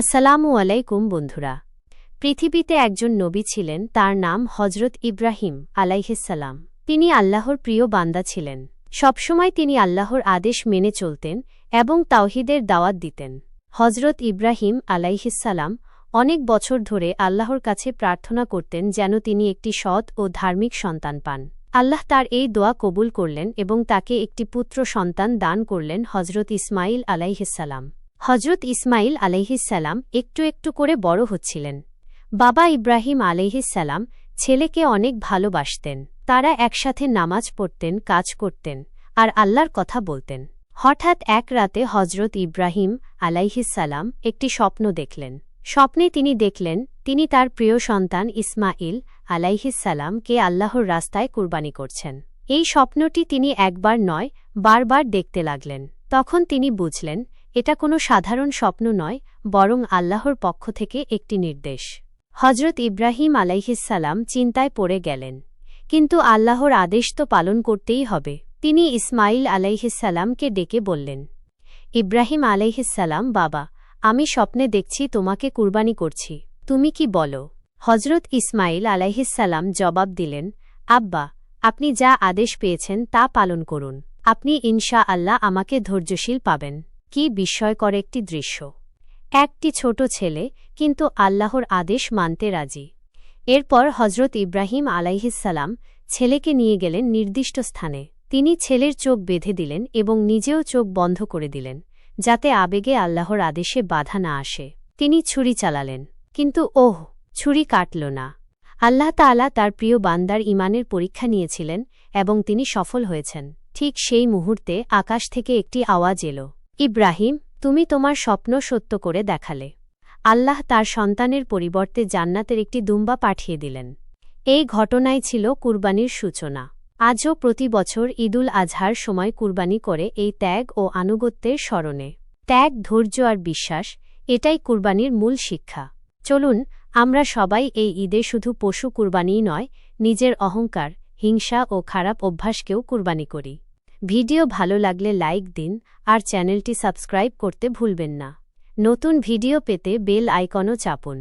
আসসালামু আলাইকুম বন্ধুরা। পৃথিবীতে একজন নবী ছিলেন, তার নাম হজরত ইব্রাহিম আলাইহিসাল্লাম তিনি আল্লাহর প্রিয় বান্দা ছিলেন। সবসময় তিনি আল্লাহর আদেশ মেনে চলতেন এবং তাওহিদের দাওয়াত দিতেন। হজরত ইব্রাহিম আলাইহিসাল্লাম অনেক বছর ধরে আল্লাহর কাছে প্রার্থনা করতেন যেন তিনি একটি সৎ ও ধার্মিক সন্তান পান। আল্লাহ তার এই দোয়া কবুল করলেন এবং তাকে একটি পুত্র সন্তান দান করলেন হজরত ইসমাইল আলাইহিসাল্লাম হজরত ইসমাইল আলাইহিসাল্লাম একটু একটু করে বড় হচ্ছিলেন। বাবা ইব্রাহিম আলাইহিসাল্লাম ছেলেকে অনেক ভালোবাসতেন। তারা একসাথে নামাজ পড়তেন, কাজ করতেন আর আল্লাহর কথা বলতেন। হঠাৎ এক রাতে হজরত ইব্রাহিম আলাইহিসাল্লাম একটি স্বপ্ন দেখলেন। স্বপ্নে তিনি দেখলেন, তিনি তার প্রিয় সন্তান ইসমাইল আলাইহিসাল্লামকে আল্লাহর রাস্তায় কুরবানি করছেন। এই স্বপ্নটি তিনি একবার নয়, বারবার দেখতে লাগলেন। তখন তিনি বুঝলেন এটা কোনো সাধারণ স্বপ্ন নয়, বরং আল্লাহর পক্ষ থেকে একটি নির্দেশ। হজরত ইব্রাহিম আলাইহিসাল্লাম চিন্তায় পড়ে গেলেন। কিন্তু আল্লাহর আদেশ তো পালন করতেই হবে। তিনি ইসমাইল আলাইহিসাল্লামকে ডেকে বললেন, ইব্রাহিম আলাইহিসাল্লাম বাবা, আমি স্বপ্নে দেখছি তোমাকে কুরবানি করছি। তুমি কি বলো? হজরত ইসমাইল আলাইহিসাল্লাম জবাব দিলেন, আব্বা, আপনি যা আদেশ পেয়েছেন তা পালন করুন। আপনি ইনশা আল্লাহ আমাকে ধৈর্যশীল পাবেন। কি বিস্ময়কর একটি দৃশ্য। একটি ছোট ছেলে কিন্তু আল্লাহর আদেশ মানতে রাজি। এরপর হজরত ইব্রাহিম আলাইহিসাল্লাম ছেলেকে নিয়ে গেলেন নির্দিষ্ট স্থানে। তিনি ছেলের চোখ বেঁধে দিলেন এবং নিজেও চোখ বন্ধ করে দিলেন, যাতে আবেগে আল্লাহর আদেশে বাধা না আসে। তিনি ছুরি চালালেন, কিন্তু ওহ, ছুরি কাটল না। আল্লাহ তাআলা তার প্রিয় বান্দার ইমানের পরীক্ষা নিয়েছিলেন এবং তিনি সফল হয়েছেন। ঠিক সেই মুহূর্তে আকাশ থেকে একটি আওয়াজ এলো। ইব্রাহিম, তুমি তোমার স্বপ্ন সত্য করে দেখালে। আল্লাহ তার সন্তানের পরিবর্তে জান্নাতের একটি দুম্বা পাঠিয়ে দিলেন। এই ঘটনাই ছিল কুরবানির সূচনা। আজও প্রতি বছর ঈদুল আজহার সময় কুরবানি করে এই ত্যাগ ও আনুগত্যের স্মরণে। ত্যাগ, ধৈর্য আর বিশ্বাস, এটাই কুরবানির মূল শিক্ষা। চলুন, আমরা সবাই এই ঈদে শুধু পশু কুরবানিই নয়, নিজের অহংকার, হিংসা ও খারাপ অভ্যাসকেও কুরবানি করি। ভিডিও ভালো লাগলে লাইক দিন আর চ্যানেলটি সাবস্ক্রাইব করতে ভুলবেন না। নতুন ভিডিও পেতে বেল আইকনও চাপুন।